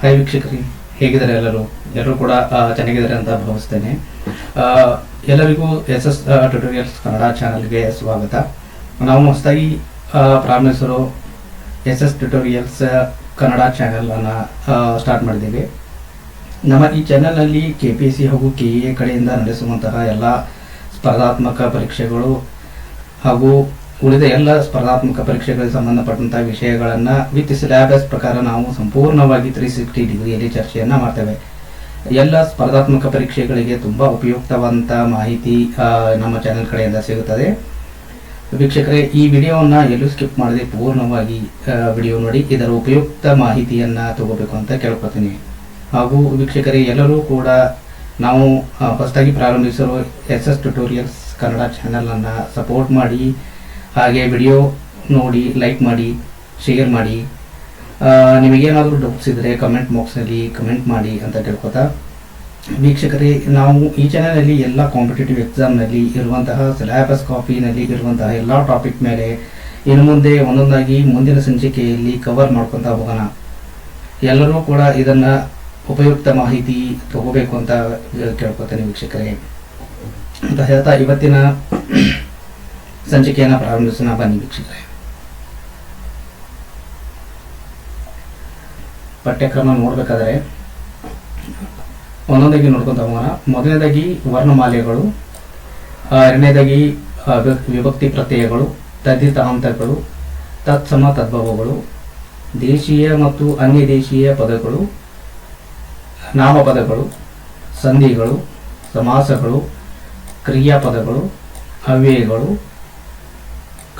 Hi ವೀಕ್ಷಕರಿ. ಹೇಗಿದ್ದಾರೆ ಎಲ್ಲರೂ? ಎಲ್ಲರೂ ಕೂಡ ಚೆನ್ನಾಗಿದ್ದಾರೆ ಅಂತ ಭಾವಿಸ್ತೇನೆ. ಎಲ್ಲರಿಗೂ ಎಸ್ ಎಸ್ ಟ್ಯುಟೋರಿಯಲ್ಸ್ ಕನ್ನಡ ಚಾನಲ್ಗೆ ಸ್ವಾಗತ. ನಾವು ಹೊಸದಾಗಿ ಪ್ರಾರಂಭಿಸಲು ಎಸ್ ಎಸ್ ಟ್ಯುಟೋರಿಯಲ್ಸ್ ಕನ್ನಡ ಚಾನಲನ್ನು ಸ್ಟಾರ್ಟ್ ಮಾಡಿದ್ದೀವಿ. ನಮ್ಮ ಈ ಚಾನಲ್ನಲ್ಲಿ ಕೆ ಪಿ ಸಿ ಹಾಗೂ ಕೆ ಎ ಕಡೆಯಿಂದ ನಡೆಸುವಂತಹ ಎಲ್ಲ ಸ್ಪರ್ಧಾತ್ಮಕ ಪರೀಕ್ಷೆಗಳು ಹಾಗೂ ಉಳಿದ ಎಲ್ಲ ಸ್ಪರ್ಧಾತ್ಮಕ ಪರೀಕ್ಷೆಗಳಿಗೆ ಸಂಬಂಧಪಟ್ಟಂತಹ ವಿಷಯಗಳನ್ನು ವಿತ್ ಸಿಲೆಬಸ್ ಪ್ರಕಾರ ನಾವು ಸಂಪೂರ್ಣವಾಗಿ ತ್ರೀ ಸಿಕ್ಸ್ಟಿ ಡಿಗ್ರಿಯಲ್ಲಿ ಚರ್ಚೆಯನ್ನು ಮಾಡ್ತೇವೆ. ಎಲ್ಲ ಸ್ಪರ್ಧಾತ್ಮಕ ಪರೀಕ್ಷೆಗಳಿಗೆ ತುಂಬಾ ಉಪಯುಕ್ತವಂತ ಮಾಹಿತಿ ನಮ್ಮ ಚಾನೆಲ್ ಕಡೆಯಿಂದ ಸಿಗುತ್ತದೆ. ವೀಕ್ಷಕರೇ, ಈ ವಿಡಿಯೋವನ್ನು ಎಲ್ಲೂ ಸ್ಕಿಪ್ ಮಾಡದೆ ಪೂರ್ಣವಾಗಿ ವಿಡಿಯೋ ನೋಡಿ, ಇದರ ಉಪಯುಕ್ತ ಮಾಹಿತಿಯನ್ನು ತಗೋಬೇಕು ಅಂತ ಕೇಳ್ಕೊತೀನಿ ಹಾಗೂ ವೀಕ್ಷಕರೇ, ಎಲ್ಲರೂ ಕೂಡ ನಾವು ಫಸ್ಟ್ ಆಗಿ ಪ್ರಾರಂಭಿಸಿರೋ S S tutorials Kannada channel ಅನ್ನ ಸಪೋರ್ಟ್ ಮಾಡಿ ಹಾಗೆ ವಿಡಿಯೋ ನೋಡಿ ಲೈಕ್ ಮಾಡಿ ಶೇರ್ ಮಾಡಿ. ನಿಮಗೇನಾದರೂ ಡೌಟ್ಸ್ ಇದ್ದರೆ ಕಮೆಂಟ್ ಬಾಕ್ಸ್ನಲ್ಲಿ ಕಮೆಂಟ್ ಮಾಡಿ ಅಂತ ಕೇಳ್ಕೊತಾ ವೀಕ್ಷಕರೇ, ನಾವು ಈ ಚಾನಲಲ್ಲಿ ಎಲ್ಲ ಕಾಂಪಿಟೇಟಿವ್ ಎಕ್ಸಾಮ್ನಲ್ಲಿ ಇರುವಂತಹ ಸಿಲೆಬಸ್ ಕಾಪಿನಲ್ಲಿ ಇರುವಂತಹ ಎಲ್ಲ ಟಾಪಿಕ್ ಮೇಲೆ ಇನ್ನು ಮುಂದೆ ಒಂದೊಂದಾಗಿ ಮುಂದಿನ ಸಂಚಿಕೆಯಲ್ಲಿ ಕವರ್ ಮಾಡ್ಕೊತಾ ಹೋಗೋಣ. ಎಲ್ಲರೂ ಕೂಡ ಇದನ್ನು ಉಪಯುಕ್ತ ಮಾಹಿತಿ ತಗೋಬೇಕು ಅಂತ ಕೇಳ್ಕೊತೇನೆ ವೀಕ್ಷಕರೇ. ಅಂತ ಹೇಳ್ತಾ ಇವತ್ತಿನ ಸಂಚಿಕೆಯನ್ನು ಪ್ರಾರಂಭಿಸೋಣ, ಬನ್ನಿ ವೀಕ್ಷಕರೇ. ಪಠ್ಯಕ್ರಮ ನೋಡಬೇಕಾದ್ರೆ ಒಂದೊಂದಾಗಿ ನೋಡ್ಕೊಂತ ಹೋಗೋಣ. ಮೊದಲನೇದಾಗಿ ವರ್ಣಮಾಲೆಗಳು ಎರಡನೇದಾಗಿ ವಿಭಕ್ತಿ ಪ್ರತ್ಯಯಗಳು ತದ್ದಿತಾಂತಗಳು ತತ್ಸಮ ತದ್ಭವಗಳು, ದೇಶೀಯ ಮತ್ತು ಅನ್ಯ ದೇಶೀಯ ಪದಗಳು, ನಾಮಪದಗಳು, ಸಂಧಿಗಳು, ಸಮಾಸಗಳು, ಕ್ರಿಯಾಪದಗಳು, ಅವ್ಯಯಗಳು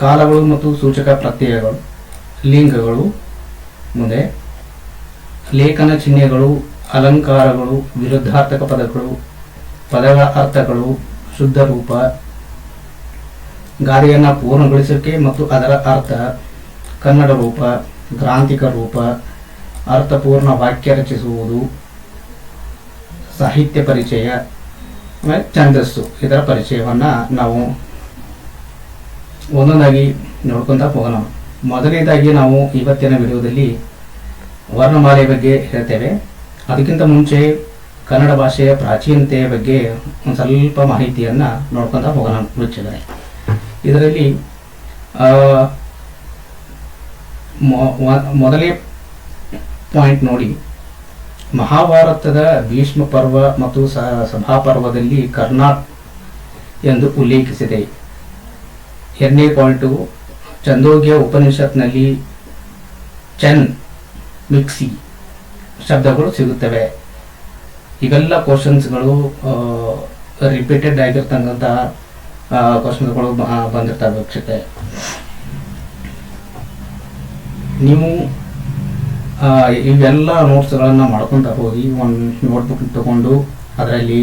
ಕಾಲಗಳು ಮತ್ತು ಸೂಚಕ ಪ್ರತ್ಯಯಗಳು, ಲಿಂಗಗಳು, ಮುಂದೆ, ಲೇಖನ ಚಿಹ್ನೆಗಳು, ಅಲಂಕಾರಗಳು, ವಿರುದ್ಧಾರ್ಥಕ ಪದಗಳು, ಪದಗಳ ಅರ್ಥಗಳು, ಶುದ್ಧ ರೂಪ, ಗಾದೆಯನ್ನು ಪೂರ್ಣಗೊಳಿಸೋಕೆ ಮತ್ತು ಅದರ ಅರ್ಥ, ಕನ್ನಡ ರೂಪ, ಗ್ರಾಂಥಿಕ ರೂಪ, ಅರ್ಥಪೂರ್ಣ ವಾಕ್ಯ ರಚಿಸುವುದು, ಸಾಹಿತ್ಯ ಪರಿಚಯ ಛಂದಸ್ಸು ಇದರ ಪರಿಚಯವನ್ನು ನಾವು ಒಂದೊಂದಾಗಿ ನೋಡ್ಕೊಂತ ಹೋಗೋಣ. ಮೊದಲನೇದಾಗಿ ನಾವು ಇವತ್ತಿನ ವಿಡಿಯೋದಲ್ಲಿ ವರ್ಣಮಾಲೆ ಬಗ್ಗೆ ಹೇಳ್ತೇವೆ. ಅದಕ್ಕಿಂತ ಮುಂಚೆ ಕನ್ನಡ ಭಾಷೆಯ ಪ್ರಾಚೀನತೆಯ ಬಗ್ಗೆ ಒಂದು ಸ್ವಲ್ಪ ಮಾಹಿತಿಯನ್ನು ನೋಡ್ಕೊತಾ ಹೋಗೋಣ ವೀಕ್ಷಕರೇ. ಇದರಲ್ಲಿ ಮೊದಲೇ ಪಾಯಿಂಟ್ ನೋಡಿ. ಮಹಾಭಾರತದ ಭೀಷ್ಮ ಪರ್ವ ಮತ್ತು ಸಭಾ ಪರ್ವದಲ್ಲಿ ಕರ್ನಾಟ್ ಎಂದು ಉಲ್ಲೇಖಿಸಿದೆ. ಎರಡನೇ ಪಾಯಿಂಟು ಚಂದೋಗ್ಯ ಉಪನಿಷತ್ನಲ್ಲಿ ಚನ್ ಮಿಕ್ಸಿ ಶಬ್ದಗಳು ಸಿಗುತ್ತವೆ. ಇವೆಲ್ಲ ಕ್ವಶನ್ಸ್ಗಳು ರಿಪೀಟೆಡ್ ಆಗಿರ್ತಕ್ಕಂಥ ಕ್ವಶನ್ಸ್ಗಳು ಬಂದಿರ್ತವೆ ವೀಕ್ಷತೆ ನೀವು ಇವೆಲ್ಲ ನೋಟ್ಸ್ಗಳನ್ನು ಮಾಡ್ಕೊತ ಹೋಗಿ ಒಂದು ನೋಟ್ಬುಕ್ ತಗೊಂಡು ಅದರಲ್ಲಿ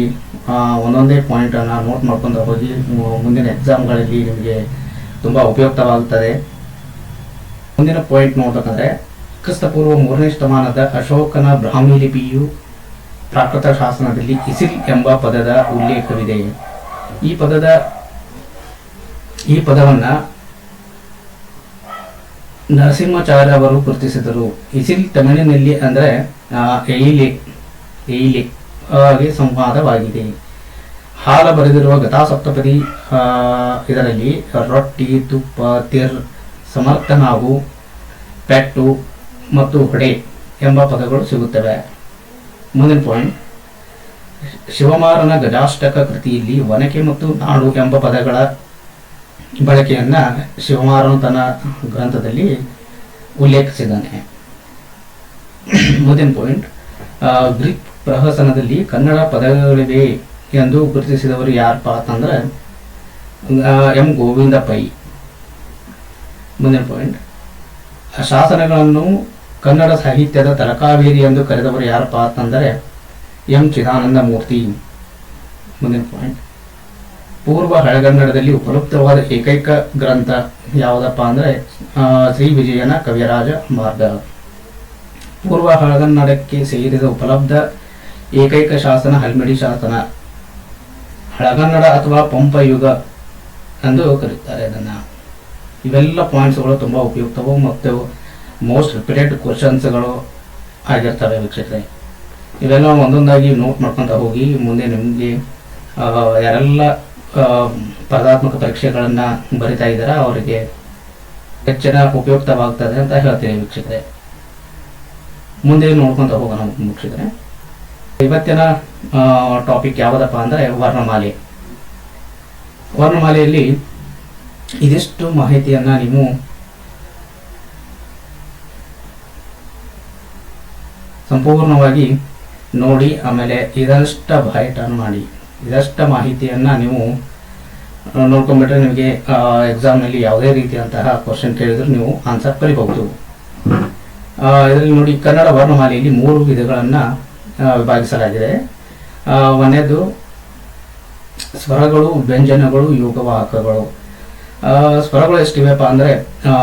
ಒಂದೊಂದೇ ಪಾಯಿಂಟನ್ನು ನೋಟ್ ಮಾಡ್ಕೊತ ಹೋಗಿ ಮುಂದಿನ ಎಕ್ಸಾಮ್ಗಳಲ್ಲಿ ನಿಮಗೆ ತುಂಬ ಉಪಯುಕ್ತವಾಗುತ್ತದೆ. ಮುಂದಿನ ಪಾಯಿಂಟ್ ನೋಡ್ಬೇಕಂದ್ರೆ, ಕ್ರಿಸ್ತಪೂರ್ವ ಮೂರನೇ ಶತಮಾನದ ಅಶೋಕನ ಬ್ರಾಹ್ಮಿ ಲಿಪಿಯು ಪ್ರಾಕೃತ ಶಾಸನದಲ್ಲಿ ಇಸಿಲ್ ಎಂಬ ಪದದ ಉಲ್ಲೇಖವಿದೆ. ಈ ಪದದ, ಈ ಪದವನ್ನ ನರಸಿಂಹಾಚಾರ್ಯ ಅವರು ಗುರುತಿಸಿದರು. ಇಸಿಲ್ ತಮಿಳಿನಲ್ಲಿ ಅಂದರೆ ಎಯಿಲೆ ಎಯಿಲೆ ಹಾಗೆ ಸಂವಾದವಾಗಿದೆ. ಹಾಲ ಬರೆದಿರುವ ಗತಾಸಪ್ತಪದಿ ಇದರಲ್ಲಿ ರೊಟ್ಟಿ, ತುಪ್ಪ, ತಿರ್ ಸಮರ್ಥನಾಗು ಪೆಟ್ಟು ಮತ್ತು ಹೊಡೆ ಎಂಬ ಪದಗಳು ಸಿಗುತ್ತವೆ. ಮುಂದಿನ ಪಾಯಿಂಟ್ ಶಿವಮಾರನ ಗಜಾಷ್ಟಕ ಕೃತಿಯಲ್ಲಿ ಒನಕೆ ಮತ್ತು ನಾಡು ಎಂಬ ಪದಗಳ ಬಳಕೆಯನ್ನು ಶಿವಮಾರನು ತನ್ನ ಗ್ರಂಥದಲ್ಲಿ ಉಲ್ಲೇಖಿಸಿದ್ದಾನೆ. ಮುಂದಿನ ಪಾಯಿಂಟ್ ಗ್ರೀಕ್ ಪ್ರಹಸನದಲ್ಲಿ ಕನ್ನಡ ಪದಗಳಿವೆ. ಎಂದು ಗುರುತಿಸಿದವರು ಯಾರಪ್ಪ ಅಂತಂದ್ರೆ ಎಂ ಗೋವಿಂದ ಪೈ. ಮುಂದಿನ ಪಾಯಿಂಟ್ ಶಾಸನಗಳನ್ನು ಕನ್ನಡ ಸಾಹಿತ್ಯದ ತಲಕಾವೇರಿ ಎಂದು ಕರೆದವರು ಯಾರಪ್ಪ ಅಂತಂದರೆ, ಎಂ ಚಿದಾನಂದ ಮೂರ್ತಿ. ಮುಂದಿನ ಪಾಯಿಂಟ್ ಪೂರ್ವ ಹಳೆಗನ್ನಡದಲ್ಲಿ ಉಪಲಬ್ಧವಾದ ಏಕೈಕ ಗ್ರಂಥ ಯಾವುದಪ್ಪ ಅಂದರೆ ಶ್ರೀ ವಿಜಯನ ಕವಿರಾಜ ಮಾರ್ಗ. ಪೂರ್ವ ಹಳಗನ್ನಡಕ್ಕೆ ಸೇರಿದ ಉಪಲಬ್ಧ ಏಕೈಕ ಶಾಸನ ಹಲ್ಮಿಡಿ ಶಾಸನ. ಹಳಗನ್ನಡ ಅಥವಾ ಪಂಪ ಯುಗ ಎಂದು ಕರೀತಾರೆ ಅದನ್ನು. ಇವೆಲ್ಲ ಪಾಯಿಂಟ್ಸ್ಗಳು ತುಂಬ ಉಪಯುಕ್ತವು ಮತ್ತು ಮೋಸ್ಟ್ ರಿಪೀಟೆಡ್ ಕ್ವಶನ್ಸ್ಗಳು ಆಗಿರ್ತವೆ ವೀಕ್ಷಕರೇ. ಇವೆಲ್ಲ ಒಂದೊಂದಾಗಿ ನೋಟ್ ಮಾಡ್ಕೊಂತ ಹೋಗಿ ಮುಂದೆ ನಿಮಗೆ ಯಾರೆಲ್ಲ ಸ್ಪರ್ಧಾತ್ಮಕ ಪರೀಕ್ಷೆಗಳನ್ನು ಬರಿತಾ ಇದ್ದಾರಾ ಅವರಿಗೆ ಹೆಚ್ಚಿನ ಉಪಯುಕ್ತವಾಗ್ತದೆ ಅಂತ ಹೇಳ್ತೀನಿ ವೀಕ್ಷಕರೇ. ಮುಂದೆ ನೋಡ್ಕೊತ ಹೋಗೋಣ ವೀಕ್ಷಕರೇ. ಇವತ್ತಿನ ಟಾಪಿಕ್ ಯಾವುದಪ್ಪ ಅಂದರೆ ವರ್ಣಮಾಲೆ. ವರ್ಣಮಾಲೆಯಲ್ಲಿ ಇದಿಷ್ಟು ಮಾಹಿತಿಯನ್ನ ನೀವು ಸಂಪೂರ್ಣವಾಗಿ ನೋಡಿ ಆಮೇಲೆ ಇದಷ್ಟ ಟರ್ನ್ ಮಾಡಿ. ಇದಷ್ಟ ಮಾಹಿತಿಯನ್ನ ನೀವು ಆ, ನೋಡ್ಕೊಂಡ್ಬಿಟ್ರೆ ನಿಮಗೆ ಎಕ್ಸಾಮ್ನಲ್ಲಿ ಯಾವುದೇ ರೀತಿಯಂತಹ ಕ್ವಶನ್ ಕೇಳಿದ್ರು ನೀವು ಆನ್ಸರ್ ಕಲಿಬಹುದು. ಇದರಲ್ಲಿ ನೋಡಿ ಕನ್ನಡ ವರ್ಣಮಾಲೆಯಲ್ಲಿ ಮೂರು ವಿಧಗಳನ್ನು ವಿಭಾಗಿಸಲಾಗಿದೆ ಆ, ಒಂದನೇದು ಸ್ವರಗಳು ವ್ಯಂಜನಗಳು ಯೋಗವಾಹಕಗಳು ಸ್ವರಗಳು ಎಷ್ಟಿವೆಪ್ಪ ಅಂದರೆ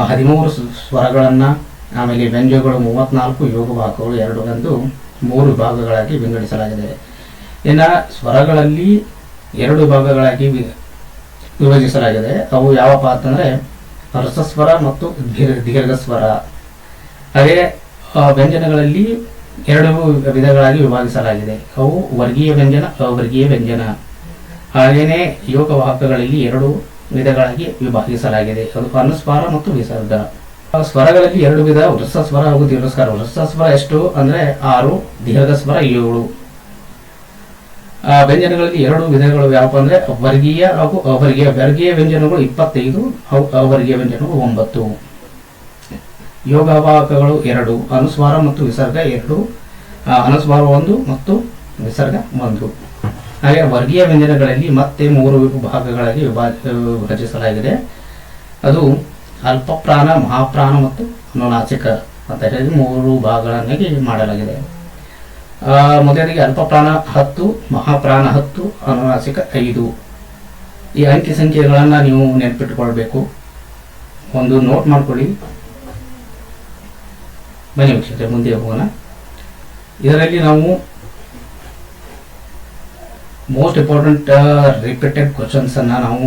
ಹದಿಮೂರು ಸ್ವರಗಳನ್ನು ಆಮೇಲೆ ವ್ಯಂಜನಗಳು ಮೂವತ್ನಾಲ್ಕು ಯೋಗವಾಹಕಗಳು ಎರಡು ಎಂದು ಮೂರು ವಿಭಾಗಗಳಾಗಿ ವಿಂಗಡಿಸಲಾಗಿದೆ. ಇನ್ನು ಸ್ವರಗಳಲ್ಲಿ ಎರಡು ಭಾಗಗಳಾಗಿ ವಿಭಜಿಸಲಾಗಿದೆ. ಅವು ಯಾವಪ್ಪ ಅಂತಂದರೆ ರಸಸ್ವರ ಮತ್ತು ದೀರ್ ದೀರ್ಘ ಸ್ವರ ಹಾಗೆ ವ್ಯಂಜನಗಳಲ್ಲಿ ಎರಡು ವಿಧಗಳಾಗಿ ವಿಭಾಗಿಸಲಾಗಿದೆ. ಅವು ವರ್ಗೀಯ ವ್ಯಂಜನ, ಅವರ್ಗೀಯ ವ್ಯಂಜನ. ಹಾಗೆಯೇ ಯೋಗವಾಹಕಗಳಲ್ಲಿ ಎರಡು ವಿಧಗಳಾಗಿ ವಿಭಾಗಿಸಲಾಗಿದೆ. ಅದು ಅನುಸ್ವಾರ ಮತ್ತು ವಿಸರ್ಗ. ಸ್ವರಗಳಲ್ಲಿ ಎರಡು ವಿಧ ವೃತ್ತ ಸ್ವರ ಹಾಗೂ ದೀರ್ಘ ಸ್ವರ ವೃತ್ತ ಸ್ವರ ಎಷ್ಟು ಅಂದ್ರೆ ಆರು, ದೀರ್ಘ ಸ್ವರ ಏಳು. ವ್ಯಂಜನಗಳಲ್ಲಿ ಎರಡು ವಿಧಗಳು ಯಾವಪ್ಪ ಅಂದ್ರೆ ವರ್ಗೀಯ ಹಾಗೂ ಅವರ್ಗೀಯ. ವರ್ಗೀಯ ವ್ಯಂಜನಗಳು ಇಪ್ಪತ್ತೈದು, ಅವು ಅವರ್ಗೀಯ ವ್ಯಂಜನಗಳು ಒಂಬತ್ತು. ಯೋಗವಾಹಕಗಳು ಎರಡು, ಅನುಸ್ವಾರ ಮತ್ತು ವಿಸರ್ಗ ಎರಡು ಅನುಸ್ವಾರ ಒಂದು ಮತ್ತು ವಿಸರ್ಗ ಒಂದು. ಹಾಗೆ ವರ್ಗೀಯ ವ್ಯಂಜನಗಳಲ್ಲಿ ಮತ್ತೆ ಮೂರು ಭಾಗಗಳಾಗಿ ವಿಭಾ- ವಿಭಜಿಸಲಾಗಿದೆ. ಅದು ಅಲ್ಪಪ್ರಾಣ, ಮಹಾಪ್ರಾಣ ಮತ್ತು ಅನುನಾಸಿಕ ಅಂತ ಹೇಳಿ ಮೂರು ಭಾಗಗಳನ್ನಾಗಿ ಮಾಡಲಾಗಿದೆ. ಮೊದಲಿಗೆ ಅಲ್ಪಪ್ರಾಣ ಹತ್ತು, ಮಹಾಪ್ರಾಣ ಹತ್ತು, ಅನುನಾಸಿಕ ಐದು. ಈ ಅಂಕಿ ಸಂಖ್ಯೆಗಳನ್ನು ನೀವು ನೆನಪಿಟ್ಟುಕೊಳ್ಬೇಕು ಒಂದು ನೋಟ್ ಮಾಡ್ಕೊಳ್ಳಿ. ಬನ್ನಿ ವೀಕ್ಷಕರೆ ಮುಂದೆ ಹೋಗೋಣ. ಇದರಲ್ಲಿ ನಾವು ಮೋಸ್ಟ್ ಇಂಪಾರ್ಟೆಂಟ್ ರಿಪೀಟೆಡ್ ಕ್ವಶನ್ಸ್ ಅನ್ನ ನಾವು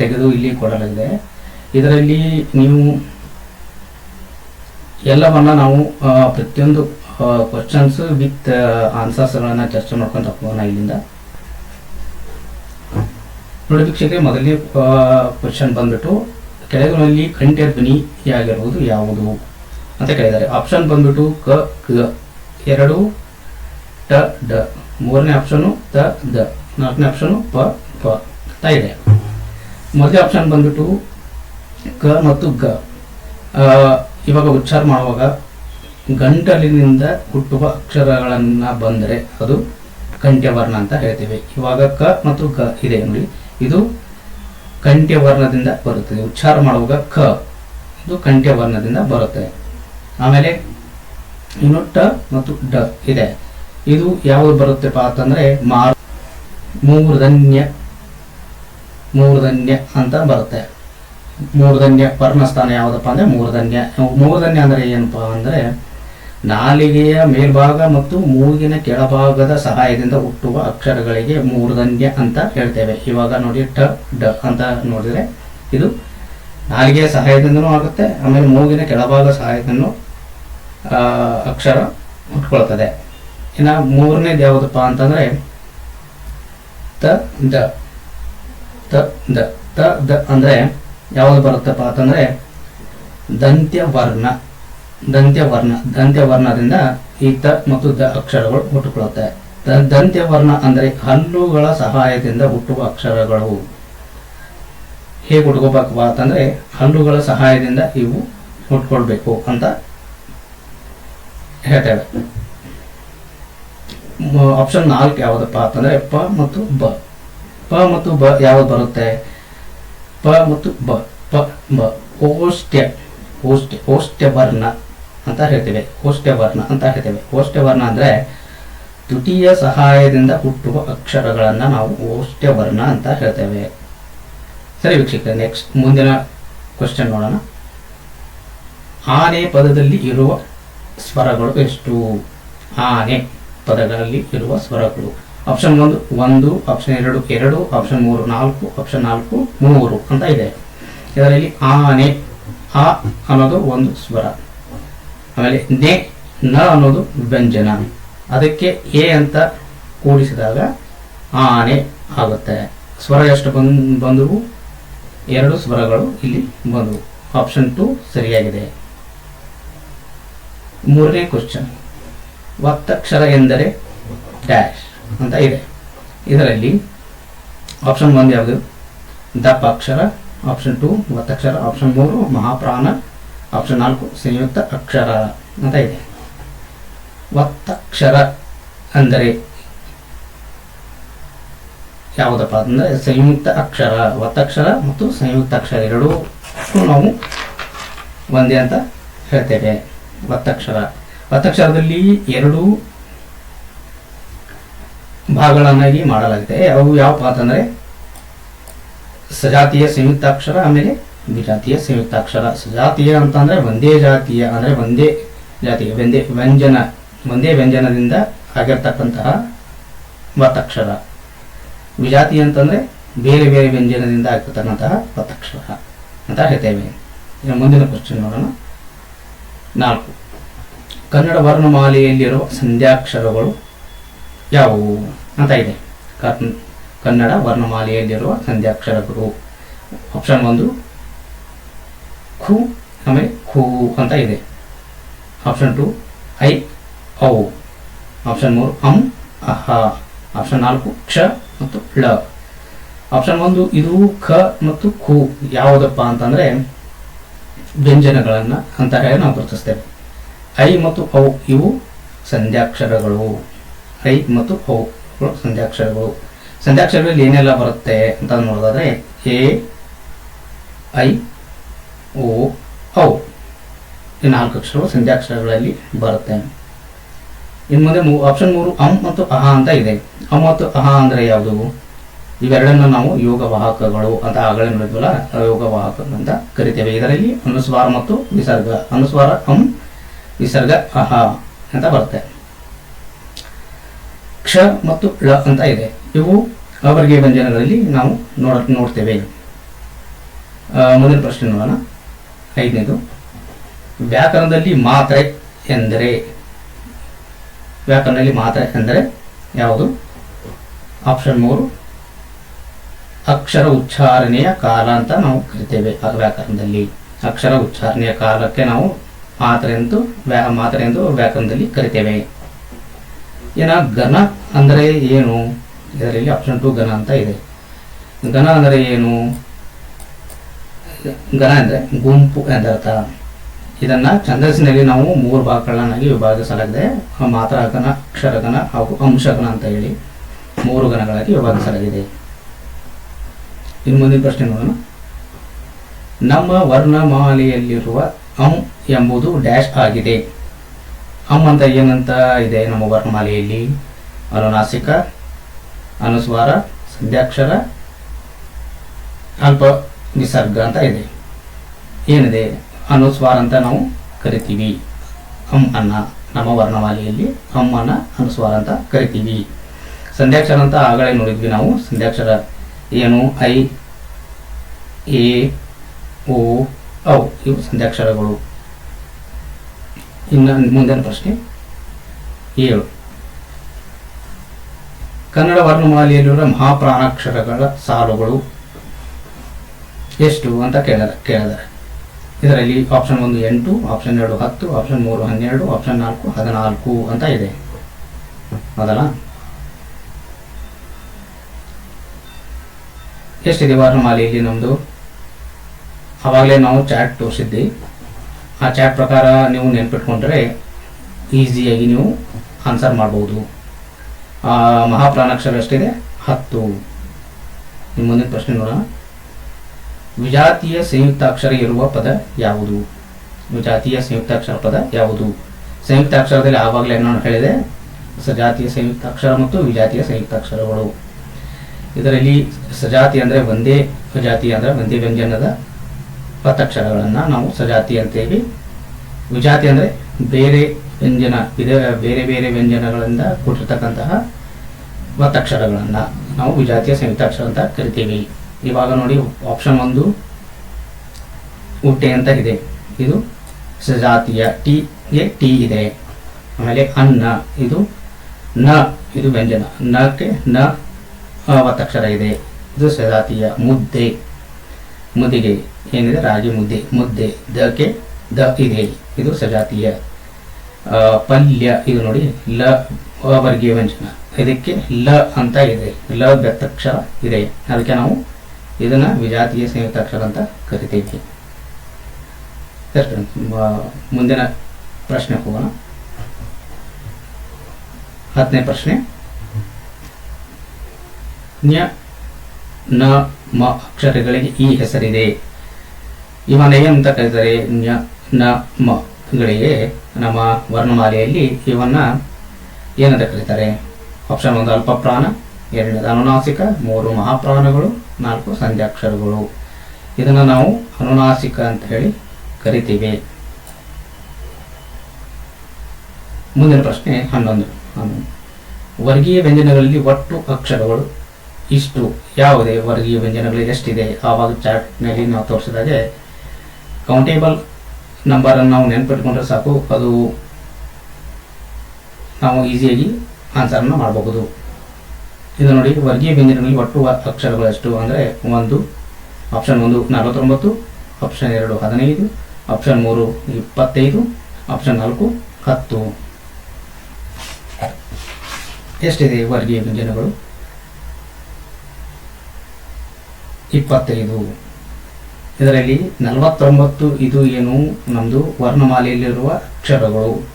ತೆಗೆದು ಇಲ್ಲಿ ಕೊಡಲಾಗಿದೆ. ಇದರಲ್ಲಿ ನೀವು ಎಲ್ಲವನ್ನು ನಾವು ಪ್ರತಿಯೊಂದು ಕ್ವಶನ್ಸ್ ವಿತ್ ಆನ್ಸರ್ಸ್ಗಳನ್ನು ಚರ್ಚೆ ಮಾಡ್ಕೊಂತ ಹೋಗೋಣ ಇಲ್ಲಿಂದ. ನೋಡಿ ವೀಕ್ಷಕರೇ ಮೊದಲನೇ ಕ್ವಶನ್ ಬಂದ್ಬಿಟ್ಟು ಕೆಳಗಿನಲ್ಲಿ ಕಂಠ್ಯ ಧ್ವನಿಯಾಗಿರುವುದು ಯಾವುದು? ಅಂತ ಕೇಳಿದ್ದಾರೆ. ಆಪ್ಷನ್ ಬಂದ್ಬಿಟ್ಟು ಕ ಕ ಎರಡು, ಟ, ಡ. ಮೂರನೇ ಆಪ್ಷನು ತ, ದ. ನಾಲ್ಕನೇ ಆಪ್ಷನು ಪ ಪ. ಅಂತ ಇದೆ. ಮೊದಲನೇ ಆಪ್ಷನ್ ಬಂದ್ಬಿಟ್ಟು ಕ ಮತ್ತು ಗ. ಇವಾಗ ಉಚ್ಚಾರ ಮಾಡುವಾಗ ಗಂಟಲಿನಿಂದ ಹುಟ್ಟುವ ಅಕ್ಷರಗಳನ್ನ ಬಂದರೆ ಅದು ಕಂಠ್ಯವರ್ಣ ಅಂತ ಹೇಳ್ತೀವಿ. ಇವಾಗ ಕ ಮತ್ತು ಗ ಇದೆ ನೋಡಿ. ಇದು ಕಂಠ್ಯವರ್ಣದಿಂದ ಬರುತ್ತದೆ ಉಚ್ಚಾರ ಮಾಡುವಾಗ ಕ. ಇದು ಕಂಠ್ಯವರ್ಣದಿಂದ ಬರುತ್ತೆ. ಆಮೇಲೆ ಇನ್ನು ಟ ಮತ್ತು ಡ ಇದೆ. ಇದು ಯಾವ್ದು ಬರುತ್ತೆಪ್ಪ ಅಂತಂದ್ರೆ ಮಾರ್ ಮೂರ್ಧನ್ಯ ಮೂರ್ಧನ್ಯ ಅಂತ ಬರುತ್ತೆ. ಮೂರ್ಧನ್ಯ ವರ್ಣಸ್ಥಾನ ಯಾವುದಪ್ಪ ಅಂದ್ರೆ ಮೂರ್ಧನ್ಯ. ಮೂರ್ಧನ್ಯ ಅಂದ್ರೆ ಏನಪ್ಪ ಅಂದ್ರೆ ನಾಲಿಗೆಯ ಮೇಲ್ಭಾಗ ಮತ್ತು ಮೂಗಿನ ಕೆಳಭಾಗದ ಸಹಾಯದಿಂದ ಹುಟ್ಟುವ ಅಕ್ಷರಗಳಿಗೆ ಮೂರ್ಧನ್ಯ ಅಂತ ಹೇಳ್ತೇವೆ. ಇವಾಗ ನೋಡಿ ಟ ಡ ಅಂತ ನೋಡಿದ್ರೆ ಇದು ನಾಲಿಗೆಯ ಸಹಾಯದಿಂದನೂ ಆಗುತ್ತೆ ಆಮೇಲೆ ಮೂಗಿನ ಕೆಳಭಾಗ ಸಹಾಯದಿಂದನೂ ಆ, ಅಕ್ಷರ ಹುಟ್ಕೊಳ್ತದೆ ಇನ್ನು ಮೂರನೇದು ಯಾವುದಪ್ಪ ಅಂತಂದ್ರೆ ತ, ದ. ತ ದ. ತ, ದ ಅಂದ್ರೆ ಯಾವುದು ಬರುತ್ತಪ್ಪ ಅಂತಂದ್ರೆ ದಂತ್ಯವರ್ಣ. ದಂತ್ಯವರ್ಣ. ದಂತ್ಯವರ್ಣದಿಂದ ಈ ತ ಮತ್ತು ದ ಅಕ್ಷರಗಳು ಹುಟ್ಟುಕೊಳ್ಳುತ್ತೆ ದಂತ್ಯವರ್ಣ ಅಂದ್ರೆ ಹಲ್ಲುಗಳ ಸಹಾಯದಿಂದ ಹುಟ್ಟುವ ಅಕ್ಷರಗಳು. ಹೇಗೆ ಹುಟ್ಕೋಬೇಕಪ್ಪ ಅಂತಂದ್ರೆ ಹಲ್ಲುಗಳ ಸಹಾಯದಿಂದ ಇವು ಹುಟ್ಕೊಳ್ಬೇಕು ಅಂತ ಹೇಳ್ತೇವೆ ಆಪ್ಷನ್ ನಾಲ್ಕು ಯಾವುದಪ್ಪ ಅಂತಂದ್ರೆ ಪ ಮತ್ತು ಬ. ಪ ಮತ್ತು ಬ ಯಾವ್ದು ಬರುತ್ತೆ? ಪ ಮತ್ತು ಬ. ಪ, ಬ. ಓಸ್ಟ್ಯ ಓಸ್ಟ್ಯ ಓಸ್ಟ್ಯ ವರ್ಣ ಅಂತ ಹೇಳ್ತೇವೆ. ಓಸ್ಟ್ಯ ವರ್ಣ ಅಂತ ಹೇಳ್ತೇವೆ. ಓಸ್ಟ್ಯ ವರ್ಣ ಅಂದ್ರೆ ದ್ವಿತೀಯ ಸಹಾಯದಿಂದ ಹುಟ್ಟುವ ಅಕ್ಷರಗಳನ್ನು ನಾವು ಓಸ್ಟ್ಯ ವರ್ಣ ಅಂತ ಹೇಳ್ತೇವೆ. ಸರಿ ವೀಕ್ಷಕ ನೆಕ್ಸ್ಟ್ ಮುಂದಿನ ಕ್ವಶನ್ ನೋಡೋಣ. ಆನೆ ಪದದಲ್ಲಿ ಇರುವ ಸ್ವರಗಳು ಎಷ್ಟು? ಆನೆ ಪದಗಳಲ್ಲಿ ಇರುವ ಸ್ವರಗಳು. ಆಪ್ಷನ್ ಒಂದು ಒಂದು ಆಪ್ಷನ್ ಎರಡು ಎರಡು ಆಪ್ಷನ್ ಮೂರು, ನಾಲ್ಕು ಆಪ್ಷನ್ ನಾಲ್ಕು, ಮೂರು ಅಂತ ಇದೆ. ಇದರಲ್ಲಿ ಆನೆ ಆ ಅನ್ನೋದು ಒಂದು ಸ್ವರ. ಆಮೇಲೆ ನೆ, ನ ಅನ್ನೋದು ವ್ಯಂಜನ. ಅದಕ್ಕೆ ಎ ಅಂತ ಕೂಡಿಸಿದಾಗ ಆನೆ ಆಗುತ್ತೆ. ಸ್ವರ ಎಷ್ಟು ಬಂದ್, ಬಂದವು? ಎರಡು ಸ್ವರಗಳು ಇಲ್ಲಿ ಬಂದವು. ಆಪ್ಷನ್ ಟು ಸರಿಯಾಗಿದೆ. ಮೂರನೇ ಕ್ವಶನ್ ಒತ್ತಕ್ಷರ ಎಂದರೆ ಡ್ಯಾಶ್ ಅಂತ ಇದೆ. ಇದರಲ್ಲಿ ಆಪ್ಷನ್ ಒಂದು ಯಾವುದು? ದಪ್ಪ ಅಕ್ಷರ ಆಪ್ಷನ್ ಟು ಒತ್ತಕ್ಷರ ಆಪ್ಷನ್ ಮೂರು, ಮಹಾಪ್ರಾಣ ಆಪ್ಷನ್ ನಾಲ್ಕು, ಸಂಯುಕ್ತ ಅಕ್ಷರ ಅಂತ ಇದೆ. ಒತ್ತಕ್ಷರ ಅಂದರೆ ಯಾವುದಪ್ಪ ಅಂದರೆ ಸಂಯುಕ್ತ ಅಕ್ಷರ ಒತ್ತಕ್ಷರ ಮತ್ತು ಸಂಯುಕ್ತ ಅಕ್ಷರ ಎರಡೂ ನಾವು ಒಂದೇ ಅಂತ ಹೇಳ್ತೇವೆ. ಒತ್ತಕ್ಷರ ಒತ್ತಕ್ಷರದಲ್ಲಿ ಎರಡು ಭಾಗಗಳನ್ನಾಗಿ ಮಾಡಲಾಗಿದೆ ಅವು ಯಾವಪ್ಪ ಅಂತಂದರೆ ಸಜಾತಿಯ ಸಂಯುಕ್ತಾಕ್ಷರ ಆಮೇಲೆ ವಿಜಾತಿಯ ಸಂಯುಕ್ತಾಕ್ಷರ. ಸಜಾತಿಯ ಅಂತಂದ್ರೆ ಒಂದೇ ಜಾತಿಯ, ಅಂದ್ರೆ ಒಂದೇ ಜಾತಿಯ, ಒಂದೇ ವ್ಯಂಜನ, ಒಂದೇ ವ್ಯಂಜನದಿಂದ ಆಗಿರ್ತಕ್ಕಂತಹ ಒತ್ತಕ್ಷರ ವಿಜಾತಿ ಅಂತಂದ್ರೆ ಬೇರೆ ಬೇರೆ ವ್ಯಂಜನದಿಂದ ಆಗಿರ್ತಕ್ಕಂತಹ ಒತ್ತಕ್ಷರ ಅಂತ ಹೇಳ್ತೇವೆ. ಮುಂದಿನ ಕ್ವಶನ್ ನೋಡೋಣ. ನಾಲ್ಕು. ಕನ್ನಡ ವರ್ಣಮಾಲೆಯಲ್ಲಿರುವ ಸಂಧ್ಯಾಕ್ಷರಗಳು ಯಾವುವು ಅಂತ ಇದೆ. ಕನ್ನಡ ವರ್ಣಮಾಲೆಯಲ್ಲಿರುವ ಸಂಧ್ಯಾಕ್ಷರಗಳು. ಆಪ್ಷನ್ ಒಂದು, ಖು, ಆಮೇಲೆ ಖೂ ಅಂತ ಇದೆ. ಆಪ್ಷನ್ ಟು ಐ, ಔ. ಆಪ್ಷನ್ ಮೂರು, ಅಂ, ಅಹ. ಆಪ್ಷನ್ ನಾಲ್ಕು, ಕ್ಷ ಮತ್ತು ಳ. ಆಪ್ಷನ್ ಒಂದು, ಇದು, ಖ ಮತ್ತು ಖು ಯಾವುದಪ್ಪ ಅಂತಂದ್ರೆ ವ್ಯಂಜನಗಳನ್ನು ಅಂತ ನಾವು ಗುರುತಿಸ್ತೇವೆ. ಐ ಮತ್ತು ಔ ಇವು ಸಂಧ್ಯಾಕ್ಷರಗಳು. ಐ ಮತ್ತು ಔ ಸಂಧ್ಯಾಕ್ಷರಗಳು. ಸಂಧ್ಯಾಕ್ಷರಗಳಲ್ಲಿ ಏನೆಲ್ಲ ಬರುತ್ತೆ ಅಂತ ನೋಡೋದಾದ್ರೆ ಎ, ಐ, ಓ, ಔ ಈ ನಾಲ್ಕು ಅಕ್ಷರಗಳು ಸಂಧ್ಯಾಕ್ಷರಗಳಲ್ಲಿ ಬರುತ್ತೆ. ಇನ್ನು ಮುಂದೆ ಮೂ ಆಪ್ಷನ್ ಮೂರು ಅಂ ಮತ್ತು ಅಹ ಅಂತ ಇದೆ. ಅಂ ಮತ್ತು ಅಹ ಅಂದರೆ ಯಾವುದು? ಇವೆರಡನ್ನು ನಾವು ಯೋಗ ವಾಹಕಗಳು ಅಂತ ಆಗಲೇ ನೋಡಿದ್ವಲ್ಲ ಯೋಗ ವಾಹಕಗಳು ಅಂತ ಕರಿತೇವೆ. ಇದರಲ್ಲಿ ಅನುಸ್ವಾರ ಮತ್ತು ವಿಸರ್ಗ. ಅನುಸ್ವಾರ ಅಂ ವಿಸರ್ಗ, ಅಹ ಅಂತ ಬರುತ್ತೆ. ಕ್ಷ ಮತ್ತು ಳ ಅಂತ ಇದೆ. ಇವು ಅವರಿಗೆ ವ್ಯಂಜನಗಳಲ್ಲಿ ನಾವು ನೋಡ, ನೋಡ್ತೇವೆ. ಮೊದಲ ಪ್ರಶ್ನೆ ನೋಡೋಣ. ಐದನೇದು, ವ್ಯಾಕರಣದಲ್ಲಿ ಮಾತ್ರೆ ಎಂದರೆ, ವ್ಯಾಕರಣದಲ್ಲಿ ಮಾತ್ರೆ ಎಂದರೆ ಯಾವುದು? ಆಪ್ಷನ್ ಮೂರು ಅಕ್ಷರ ಉಚ್ಚಾರಣೆಯ ಕಾಲ ಅಂತ ನಾವು ಕರಿತೇವೆ ವ್ಯಾಕರಣದಲ್ಲಿ. ಅಕ್ಷರ ಉಚ್ಚಾರಣೆಯ ಕಾಲಕ್ಕೆ ನಾವು ಮಾತ್ರೆ ಎಂದು ವ್ಯಾ, ಮಾತ್ರೆ ಎಂದು ವ್ಯಾಕರಣದಲ್ಲಿ ಕರಿತೇವೆ. ಏನ ಘನ ಅಂದರೆ ಏನು? ಇದರಲ್ಲಿ ಆಪ್ಷನ್ ಟು ಘನ ಅಂತ ಇದೆ. ಘನ ಅಂದರೆ ಏನು? ಘನ ಅಂದರೆ ಗುಂಪು ಎಂದರ್ಥ ಇದನ್ನು ಛಂದಸ್ಸಿನಲ್ಲಿ ನಾವು ಮೂರು ಭಾಗಗಳನ್ನಾಗಿ ವಿಭಾಗಿಸಲಾಗಿದೆ. ಮಾತ್ರ ಅಕ್ಷರ ಘನ ಹಾಗೂ ಅಂಶಘನ ಅಂತ ಹೇಳಿ ಮೂರು ಘನಗಳಾಗಿ ವಿಭಾಗಿಸಲಾಗಿದೆ. ಇನ್ನು ಮುಂದಿನ ಪ್ರಶ್ನೆ ನೋಡೋಣ. ನಮ್ಮ ವರ್ಣಮಾಲೆಯಲ್ಲಿರುವ ಅಂ ಎಂಬುದು ಡ್ಯಾಶ್ ಆಗಿದೆ. ಅಂ ಅಂತ ಏನಂತ ಇದೆ ನಮ್ಮ ವರ್ಣಮಾಲೆಯಲ್ಲಿ ಅನುನಾಸಿಕ, ಅನುಸ್ವಾರ ಸಂಧ್ಯಾಕ್ಷರ ಅಲ್ಪ ನಿಸರ್ಗ ಅಂತ ಇದೆ. ಏನಿದೆ? ಅನುಸ್ವಾರ ಅಂತ ನಾವು ಕರಿತೀವಿ. ಅಂ ಅನ್ನ ನಮ್ಮ ವರ್ಣಮಾಲೆಯಲ್ಲಿ ಅಮ್ಮನ ಅನುಸ್ವಾರ ಅಂತ ಕರಿತೀವಿ. ಸಂಧ್ಯಾಕ್ಷರ ಅಂತ ಆಗಲೇ ನೋಡಿದ್ವಿ ನಾವು. ಸಂಧ್ಯಾಕ್ಷರ ಏನು? ಐ, ಎ, ಓ ಇವು ಸಂಧ್ಯಾಕ್ಷರಗಳು ಇನ್ನು ಮುಂದಿನ ಪ್ರಶ್ನೆ ಏಳು. ಕನ್ನಡ ವರ್ಣಮಾಲೆಯಲ್ಲಿರುವ ಮಹಾಪ್ರಾಣಾಕ್ಷರಗಳ ಸಾಲುಗಳು ಎಷ್ಟು ಅಂತ ಕೇಳ ಕೇಳಿದ್ದಾರೆ ಇದರಲ್ಲಿ ಆಪ್ಷನ್ ಒಂದು ಎಂಟು ಆಪ್ಷನ್ ಎರಡು ಹತ್ತು ಆಪ್ಷನ್ ಮೂರು ಹನ್ನೆರಡು ಆಪ್ಷನ್ ನಾಲ್ಕು ಹದಿನಾಲ್ಕು ಅಂತ ಇದೆ. ಹೌದಲ್ಲ ಎಷ್ಟಿದೆ ವರ್ಣಮಾಲೆಯಲ್ಲಿ ನಮ್ಮದು ಆವಾಗಲೇ ನಾವು ಚಾಟ್ ತೋರಿಸಿದ್ವಿ. ಆ ಚಾಟ್ ಪ್ರಕಾರ ನೀವು ನೆನ್ಪಿಟ್ಕೊಂಡ್ರೆ ಈಸಿಯಾಗಿ ನೀವು ಆನ್ಸರ್ ಮಾಡ್ಬೋದು. ಮಹಾಪ್ರಾಣಾಕ್ಷರ ಎಷ್ಟಿದೆ ಹತ್ತು. ನಿಮ್ಮ ಮುಂದಿನ ಪ್ರಶ್ನೆ ನೋಡೋಣ. ವಿಜಾತಿಯ ಸಂಯುಕ್ತಾಕ್ಷರ ಇರುವ ಪದ ಯಾವುದು? ವಿಜಾತಿಯ ಸಂಯುಕ್ತಾಕ್ಷರ ಪದ ಯಾವುದು? ಸಂಯುಕ್ತಾಕ್ಷರದಲ್ಲಿ ಆವಾಗಲೇ ನಾನು ಹೇಳಿದೆ, ಸಜಾತಿಯ ಸಂಯುಕ್ತಾಕ್ಷರ ಮತ್ತು ವಿಜಾತಿಯ ಸಂಯುಕ್ತಾಕ್ಷರಗಳು. ಇದರಲ್ಲಿ ಸಜಾತಿ ಅಂದರೆ ಒಂದೇ ಜಾತಿ ಅಂದರೆ ಒಂದೇ ವ್ಯಂಜನದ ಪತ್ತಕ್ಷರಗಳನ್ನು ನಾವು ಸಜಾತಿ ಅಂತೇವಿ ವಿಜಾತಿ ಅಂದರೆ ಬೇರೆ ವ್ಯಂಜನ ಇದೇ ಬೇರೆ ಬೇರೆ ವ್ಯಂಜನಗಳಿಂದ ಕೊಟ್ಟಿರ್ತಕ್ಕಂತಹ ಒತ್ತಕ್ಷರಗಳನ್ನು ನಾವು ವಿಜಾತಿಯ ಸಂಯುಕ್ತಾಕ್ಷರ ಅಂತ ಕರಿತೀವಿ. ಇವಾಗ ನೋಡಿ ಆಪ್ಷನ್ ಒಂದು ಉಟ್ಟೆ ಅಂತ ಇದೆ. ಇದು ಸಜಾತಿಯ ಟಿ ಗೆ ಟಿ ಇದೆ. ಆಮೇಲೆ ಅನ್ನ, ಇದು ನ, ಇದು ವ್ಯಂಜನ ನಕ್ಕೆ ನ ಒತ್ತಕ್ಷರ ಇದೆ. ಇದು ಸಜಾತಿಯ ಮುದ್ದೆ, ಮುದ್ದಿಗೆ ಏನಿದೆ? ರಾಗಿ ಮುದ್ದೆ ಮುದ್ದೆ. ದಕ್ಕೆ ದ ಇದೆ. ಇದು ಸಜಾತಿಯ ಪಲ್ಯ. ಇದು ನೋಡಿ, ಲ ವರ್ಗೀಯ ವ್ಯಂಜನ. ಇದಕ್ಕೆ ಲ ಅಂತ ಇದೆ. ಲ ಬೆತ್ತಕ್ಷರ ಇದೆ. ಅದಕ್ಕೆ ನಾವು ಇದನ್ನ ವಿಜಾತಿಯ ಸಂಯುಕ್ತ ಅಕ್ಷರ ಅಂತ ಕರಿತೀವಿ. ಮುಂದಿನ ಪ್ರಶ್ನೆ ಹೋಗೋಣ. ಹತ್ತನೇ ಪ್ರಶ್ನೆ. ನ ಮ ಅಕ್ಷರಗಳಿಗೆ ಈ ಹೆಸರಿದೆ. ಇವನ ಎಂತ ಕರೆದರೆ ನ್ಯ ನ ಮ ಗಳಿಗೆ ನಮ್ಮ ವರ್ಣಮಾಲೆಯಲ್ಲಿ ಇವನ್ನ ಏನಂತ ಕರೀತಾರೆ? ಆಪ್ಷನ್ ಒಂದು ಅಲ್ಪಪ್ರಾಣ ಎರಡನೇದು ಅನುನಾಸಿಕ, ಮೂರು ಮಹಾಪ್ರಾಣಗಳು, ನಾಲ್ಕು ಸಂಧ್ಯಾಕ್ಷರಗಳು. ಇದನ್ನು ನಾವು ಅನುನಾಸಿಕ ಅಂತ ಹೇಳಿ ಕರಿತೀವಿ. ಮುಂದಿನ ಪ್ರಶ್ನೆ ಹನ್ನೊಂದು. ವರ್ಗೀಯ ವ್ಯಂಜನಗಳಲ್ಲಿ ಒಟ್ಟು ಅಕ್ಷರಗಳು ಇಷ್ಟು ಯಾವುದೇ ವರ್ಗೀಯ ವ್ಯಂಜನಗಳು ಎಷ್ಟಿದೆ ಆವಾಗ ಚಾರ್ಟ್ನಲ್ಲಿ ನಾವು ತೋರಿಸಿದಾಗೆ ಕೌಂಟೇಬಲ್ ನಂಬರನ್ನು ನಾವು ನೆನಪಿಟ್ಕೊಂಡ್ರೆ ಸಾಕು. ಅದು ನಾವು ಈಸಿಯಾಗಿ ಆನ್ಸರನ್ನು ಮಾಡಬಹುದು. ಇದು ನೋಡಿ, ವರ್ಗೀಯ ವ್ಯಂಜನಗಳಲ್ಲಿ ಒಟ್ಟು ಅಕ್ಷರಗಳು ಎಷ್ಟು ಅಂದರೆ ಒಂದು ಆಪ್ಷನ್ ಒಂದು ನಲವತ್ತೊಂಬತ್ತು ಆಪ್ಷನ್ ಎರಡು ಹದಿನೈದು ಆಪ್ಷನ್ ಮೂರು ಇಪ್ಪತ್ತೈದು ಆಪ್ಷನ್ ನಾಲ್ಕು ಹತ್ತು. ಎಷ್ಟಿದೆ ವರ್ಗೀಯ ವ್ಯಂಜನಗಳು? ಇಪ್ಪತ್ತೈದು. ಇದರಲ್ಲಿ ನಲವತ್ತೊಂಬತ್ತು ಇದು ಏನು? ನಮ್ಮದು ವರ್ಣಮಾಲೆಯಲ್ಲಿರುವ ಅಕ್ಷರಗಳು.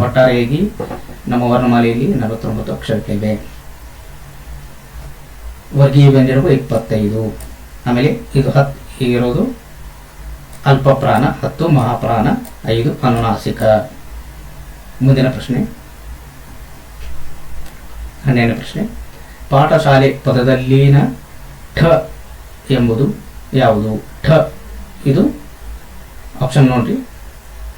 ಒಟ್ಟಾರೆಯಾಗಿ ನಮ್ಮ ವರ್ಣಮಾಲೆಯಲ್ಲಿ ನಲವತ್ತೊಂಬತ್ತು ಅಕ್ಷರಗಳಿವೆ. ವರ್ಗೀಯ ಬಂದಿರುವ ಇಪ್ಪತ್ತೈದು. ಆಮೇಲೆ ಇದು ಹತ್ತು ಇರೋದು. ಅಲ್ಪ ಪ್ರಾಣ ಹತ್ತು, ಮಹಾಪ್ರಾಣ ಐದು, ಅನುನಾಸಿಕ. ಮುಂದಿನ ಪ್ರಶ್ನೆ. ಹನ್ನೆರಡನೇ ಪ್ರಶ್ನೆ. ಪಾಠಶಾಲೆ ಪದದಲ್ಲಿನ ಠ ಎಂಬುದು ಯಾವುದು? ಠ. ಇದು ಆಪ್ಷನ್ ನೋಡ್ರಿ.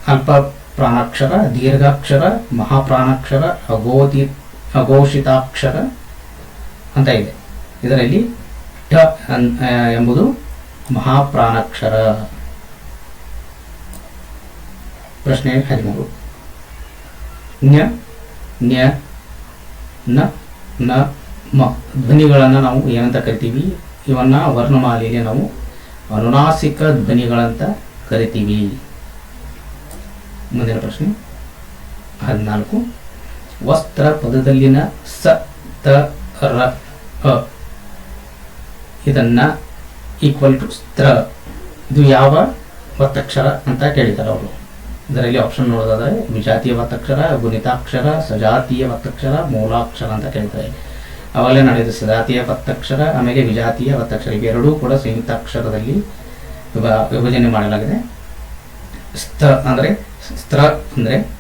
ಅಲ್ಪ ಪ್ರಾಣಾಕ್ಷರ ದೀರ್ಘಾಕ್ಷರ, ಮಹಾಪ್ರಾಣಾಕ್ಷರ ಅಗೋದಿ ಅಘೋಷಿತಾಕ್ಷರ ಅಂತ ಇದೆ. ಇದರಲ್ಲಿ ಠ ಎಂಬುದು ಮಹಾಪ್ರಾಣಾಕ್ಷರ. ಪ್ರಶ್ನೆ ಹದಿಮೂರು. ನ್ಯ ನ್ಯ, ನ ನ, ಮ. ಧ್ವನಿಗಳನ್ನು ನಾವು ಏನಂತ ಕರಿತೀವಿ? ಇವನ್ನ ವರ್ಣಮಾಲೆಯಲ್ಲಿ ನಾವು ಅನುನಾಸಿಕ ಧ್ವನಿಗಳಂತ ಕರಿತೀವಿ. ಮುಂದಿನ ಪ್ರಶ್ನೆ. ಹದಿನಾಲ್ಕು. ವಸ್ತ್ರ ಪದದಲ್ಲಿನ ಸ, ತ, ರ, ಅ. ಇದನ್ನ ಈಕ್ವಲ್ ಟು ಸ್ತ್ರ. ಇದು ಯಾವ ಒತ್ತಕ್ಷರ ಅಂತ ಕೇಳಿದ್ದಾರೆ ಅವರು. ಇದರಲ್ಲಿ ಆಪ್ಷನ್ ನೋಡೋದಾದ್ರೆ ವಿಜಾತೀಯ ಒತ್ತಕ್ಷರ ಗುಣಿತಾಕ್ಷರ, ಸಜಾತೀಯ ಒತ್ತಕ್ಷರ ಮೂಲಾಕ್ಷರ ಅಂತ ಕೇಳ್ತಾರೆ. ಅವಾಗಲೇ ನಡೆದ ಸಜಾತೀಯ ಪತ್ತಕ್ಷರ, ಆಮೇಲೆ ವಿಜಾತಿಯ ಪತ್ತಕ್ಷರ ಇವೆರಡೂ ಕೂಡ ಸಂಯುಕ್ತಾಕ್ಷರದಲ್ಲಿ ವಿಭ- ವಿಭಜನೆ ಮಾಡಲಾಗಿದೆ. ಸ್ತ ಅಂದರೆ, ಸ್ತ್ರ ಅಂದರೆ